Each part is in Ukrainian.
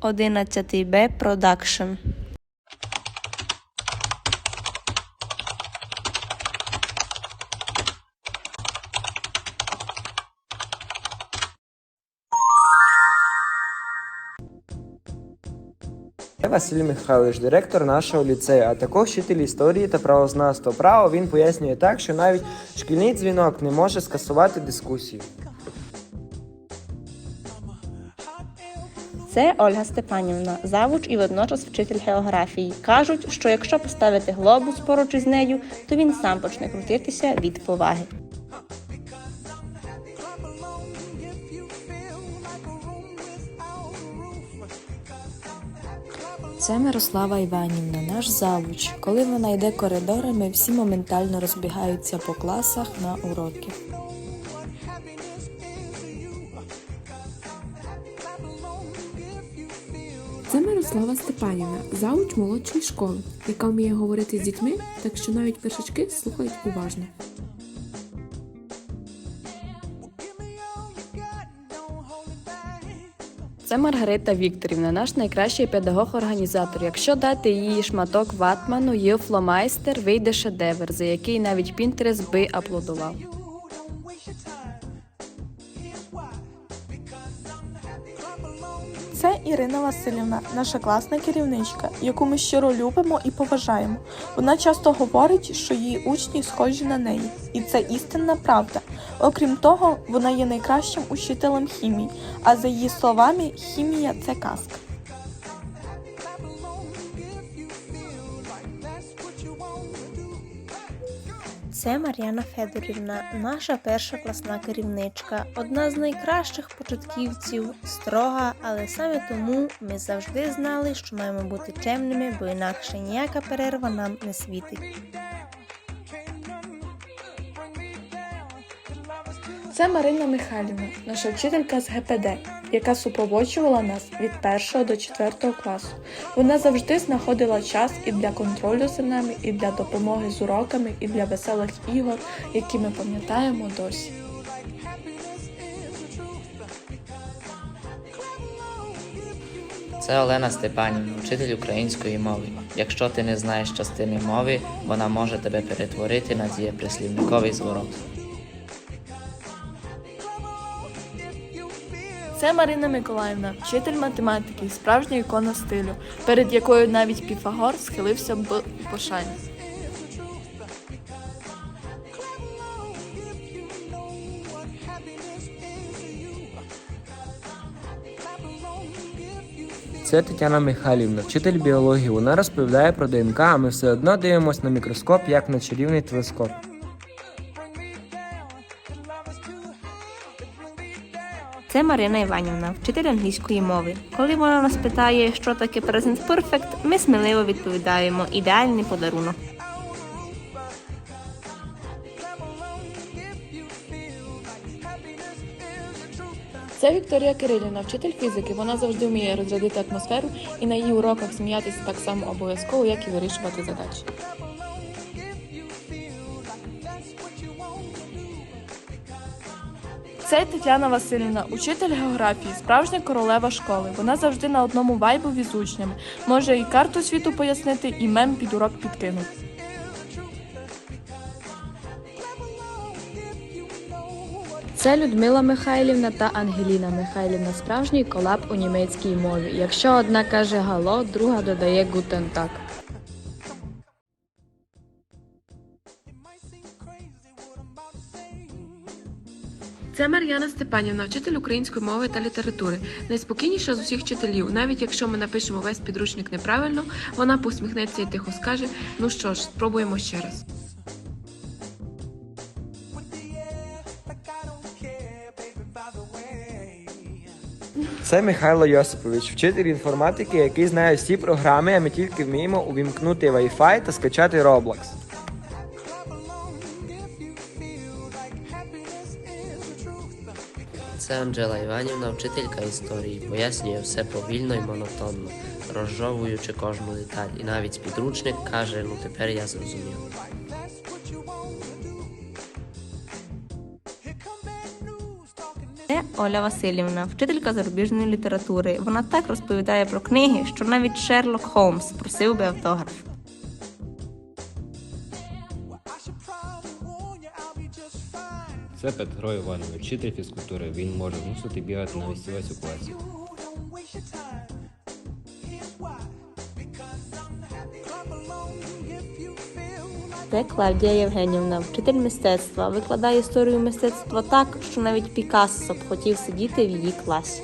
11Б Продакшн. Це Василь Михайлович, директор нашого ліцею, а також вчитель історії та правознавства. Право він пояснює так, що навіть шкільний дзвінок не може скасувати дискусію. Це Ольга Степанівна, завуч і водночас вчитель географії. Кажуть, що якщо поставити глобус поруч із нею, то він сам почне крутитися від поваги. Це Мирослава Іванівна, наш завуч. Коли вона йде коридорами, всі моментально розбігаються по класах на уроки. Це Мирослава Степанівна, зауч молодшої школи, яка вміє говорити з дітьми, так що навіть першачки слухають уважно. Це Маргарита Вікторівна, наш найкращий педагог-організатор. Якщо дати їй шматок ватману і фломайстер, вийде шедевр, за який навіть Пінтерес би аплодував. Це Ірина Васильівна, наша класна керівничка, яку ми щиро любимо і поважаємо. Вона часто говорить, що її учні схожі на неї, і це істинна правда. Окрім того, вона є найкращим учителем хімії, а за її словами, хімія це казка. Це Мар'яна Федорівна, наша перша класна керівничка, одна з найкращих початківців, строга, але саме тому ми завжди знали, що маємо бути чемними, бо інакше ніяка перерва нам не світить. Це Марина Михайлівна, наша вчителька з ГПД, яка супроводжувала нас від 1 до 4 класу. Вона завжди знаходила час і для контролю за нами, і для допомоги з уроками, і для веселих ігор, які ми пам'ятаємо досі. Це Олена Степанівна, вчитель української мови. Якщо ти не знаєш частини мови, вона може тебе перетворити на дієприслівниковий зворот. Це Марина Миколаївна, вчитель математики, справжня ікона стилю, перед якою навіть Піфагор схилився б пошані. Це Тетяна Михайлівна, вчитель біології. Вона розповідає про ДНК, а ми все одно дивимося на мікроскоп, як на чарівний телескоп. Це Марина Іванівна, вчитель англійської мови. Коли вона нас питає, що таке present perfect, ми сміливо відповідаємо ідеальний подарунок. Це Вікторія Кирилівна, вчитель фізики. Вона завжди вміє розрядити атмосферу і на її уроках сміятися так само обов'язково, як і вирішувати задачі. Це Тетяна Васильівна, учитель географії, справжня королева школи. Вона завжди на одному вайбові з учнями. Може і карту світу пояснити, і мем під урок підкинути. Це Людмила Михайлівна та Ангеліна Михайлівна, справжній колаб у німецькій мові. Якщо одна каже гало, друга додає гутен Це Мар'яна Степанівна, вчитель української мови та літератури. Найспокійніша з усіх вчителів. Навіть якщо ми напишемо весь підручник неправильно, вона посміхнеться і тихо скаже: Ну що ж, спробуємо ще раз. Це Михайло Йосипович, вчитель інформатики, який знає всі програми, а ми тільки вміємо увімкнути Wi-Fi та скачати Roblox. Це Анжела Іванівна, вчителька історії, пояснює все повільно і монотонно, розжовуючи кожну деталь. І навіть підручник каже, ну тепер я зрозумів. Це Оля Васильівна, вчителька зарубіжної літератури. Вона так розповідає про книги, що навіть Шерлок Холмс просив би автограф. Це Петро Іванович, вчитель фізкультури. Він може змусити бігати на весь у класі. Це Клавдія Євгенівна, вчитель мистецтва, викладає історію мистецтва так, що навіть Пікассо б хотів сидіти в її класі.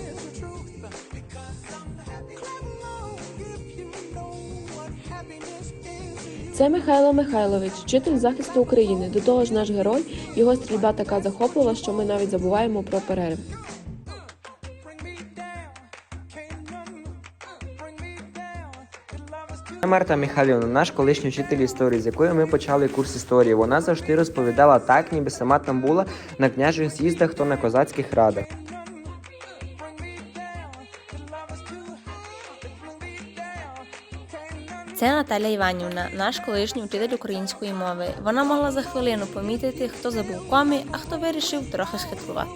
Це Михайло Михайлович, вчитель захисту України. До того ж, наш герой, його стрільба така захоплива, що ми навіть забуваємо про перерив. Марта Михайлівна, наш колишній вчитель історії, з якою ми почали курс історії. Вона завжди розповідала так, ніби сама там була на княжих з'їздах, то на козацьких радах. Це Наталя Іванівна, наш колишній вчитель української мови. Вона могла за хвилину помітити, хто забув комі, а хто вирішив трохи схитрувати.